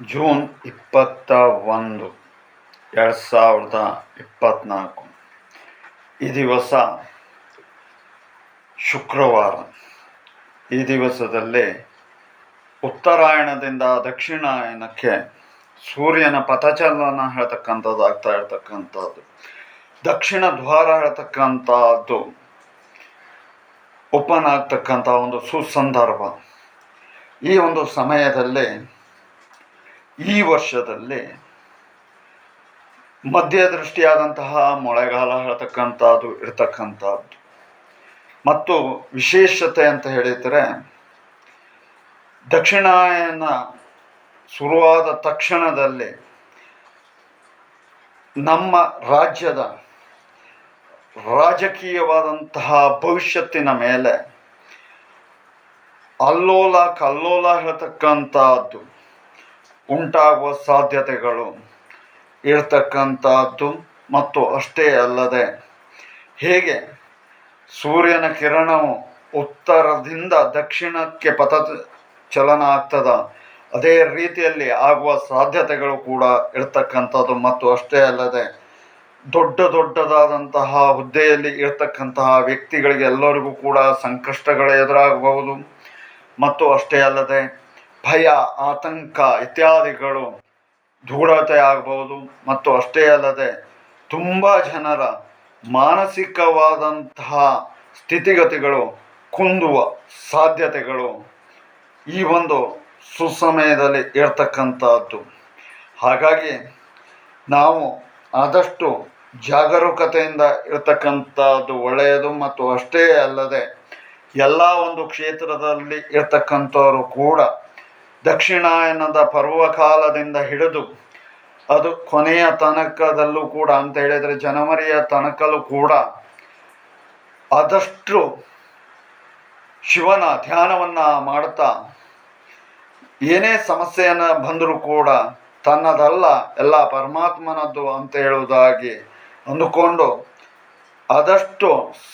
June ಇಪ್ಪತ್ತ ಒಂದು, ಎರಡು ಸಾವಿರದ ಇಪ್ಪತ್ತ್ನಾಲ್ಕು ಈ ದಿವಸ ಶುಕ್ರವಾರ. ಈ ದಿವಸದಲ್ಲಿ ಉತ್ತರಾಯಣದಿಂದ ದಕ್ಷಿಣಾಯನಕ್ಕೆ ಸೂರ್ಯನ ಪಥಚಲನ ಹೇಳ್ತಕ್ಕಂಥದ್ದು. ಆಗ್ತಾ ಇರ್ತಕ್ಕಂಥದ್ದು ದಕ್ಷಿಣ ದ್ವಾರ ಹೇಳ್ತಕ್ಕಂಥದ್ದು ಓಪನ್ ಆಗ್ತಕ್ಕಂಥ ಒಂದು ಸುಸಂದರ್ಭ. ಈ ಒಂದು ಸಮಯದಲ್ಲಿ ಈ ವರ್ಷದಲ್ಲಿ ಮಧ್ಯದೃಷ್ಟಿಯಾದಂತಹ ಮಳೆಗಾಲ ಹೇಳ್ತಕ್ಕಂಥದ್ದು ಇರ್ತಕ್ಕಂಥದ್ದು. ಮತ್ತು ವಿಶೇಷತೆ ಅಂತ ಹೇಳಿದರೆ, ದಕ್ಷಿಣಾಯನ ಶುರುವಾದ ತಕ್ಷಣದಲ್ಲಿ ನಮ್ಮ ರಾಜ್ಯದ ರಾಜಕೀಯವಾದಂತಹ ಭವಿಷ್ಯತ್ತಿನ ಮೇಲೆ ಅಲ್ಲೋಲ ಕಲ್ಲೋಲ ಹೇಳ್ತಕ್ಕಂಥದ್ದು. ಉಂಟಾಗುವ ಸಾಧ್ಯತೆಗಳು ಇರತಕ್ಕಂಥದ್ದು ಮತ್ತು ಅಷ್ಟೇ ಅಲ್ಲದೆ ಹೇಗೆ ಸೂರ್ಯನ ಕಿರಣವು ಉತ್ತರದಿಂದ ದಕ್ಷಿಣಕ್ಕೆ ಪಥ ಚಲನ ಆಗ್ತದ ಅದೇ ರೀತಿಯಲ್ಲಿ ಆಗುವ ಸಾಧ್ಯತೆಗಳು ಕೂಡ ಇರ್ತಕ್ಕಂಥದ್ದು ಮತ್ತು ಅಷ್ಟೇ ಅಲ್ಲದೆ ದೊಡ್ಡ ದೊಡ್ಡದಾದಂತಹ ಹುದ್ದೆಯಲ್ಲಿ ಇರ್ತಕ್ಕಂತಹ ವ್ಯಕ್ತಿಗಳಿಗೆ ಎಲ್ಲರಿಗೂ ಕೂಡ ಸಂಕಷ್ಟಗಳು ಎದುರಾಗಬಹುದು. ಮತ್ತು ಅಷ್ಟೇ ಅಲ್ಲದೆ ಭಯ, ಆತಂಕ ಇತ್ಯಾದಿಗಳು ದೂರತೆ ಆಗಬಹುದು ಮತ್ತು ಅಷ್ಟೇ ಅಲ್ಲದೆ ತುಂಬ ಜನರ ಮಾನಸಿಕವಾದಂತಹ ಸ್ಥಿತಿಗತಿಗಳು ಕುಂದುವ ಸಾಧ್ಯತೆಗಳು ಈ ಒಂದು ಸುಸಮಯದಲ್ಲಿ ಇರ್ತಕ್ಕಂಥದ್ದು. ಹಾಗಾಗಿ ನಾವು ಆದಷ್ಟು ಜಾಗರೂಕತೆಯಿಂದ ಇರತಕ್ಕಂಥದ್ದು ಒಳ್ಳೆಯದು ಮತ್ತು ಅಷ್ಟೇ ಅಲ್ಲದೆ ಎಲ್ಲ ಒಂದು ಕ್ಷೇತ್ರದಲ್ಲಿ ಇರ್ತಕ್ಕಂಥವರು ಕೂಡ ದಕ್ಷಿಣಾಯನದ ಪರ್ವಕಾಲದಿಂದ ಹಿಡಿದು ಅದು ಕೊನೆಯ ತನಕದಲ್ಲೂ ಕೂಡ ಅಂತ ಹೇಳಿದರೆ ಜನವರಿಯ ತನಕಲ್ಲೂ ಕೂಡ ಆದಷ್ಟು ಶಿವನ ಧ್ಯಾನವನ್ನು ಮಾಡ್ತಾ ಏನೇ ಸಮಸ್ಯೆಯನ್ನು ಬಂದರೂ ಕೂಡ ತನ್ನದಲ್ಲ ಎಲ್ಲ ಪರಮಾತ್ಮನದ್ದು ಅಂತ ಹೇಳುವುದಾಗಿ ಅಂದುಕೊಂಡು ಆದಷ್ಟು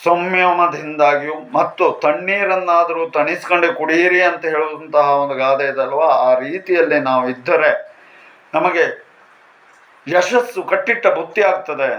ಸಂಯಮದಿಂದಾಗಿಯೂ ಮತ್ತು ತಣ್ಣೀರನ್ನಾದರೂ ತಣಿಸ್ಕೊಂಡು ಕುಡಿಯಿರಿ ಅಂತ ಹೇಳುವಂತಹ ಒಂದು ಗಾದೆ ಇದಲ್ವಾ? ಆ ರೀತಿಯಲ್ಲಿ ನಾವು ಇದ್ದರೆ ನಮಗೆ ಯಶಸ್ಸು ಕಟ್ಟಿಟ್ಟ ಬುತ್ತಿ ಆಗ್ತದೆ.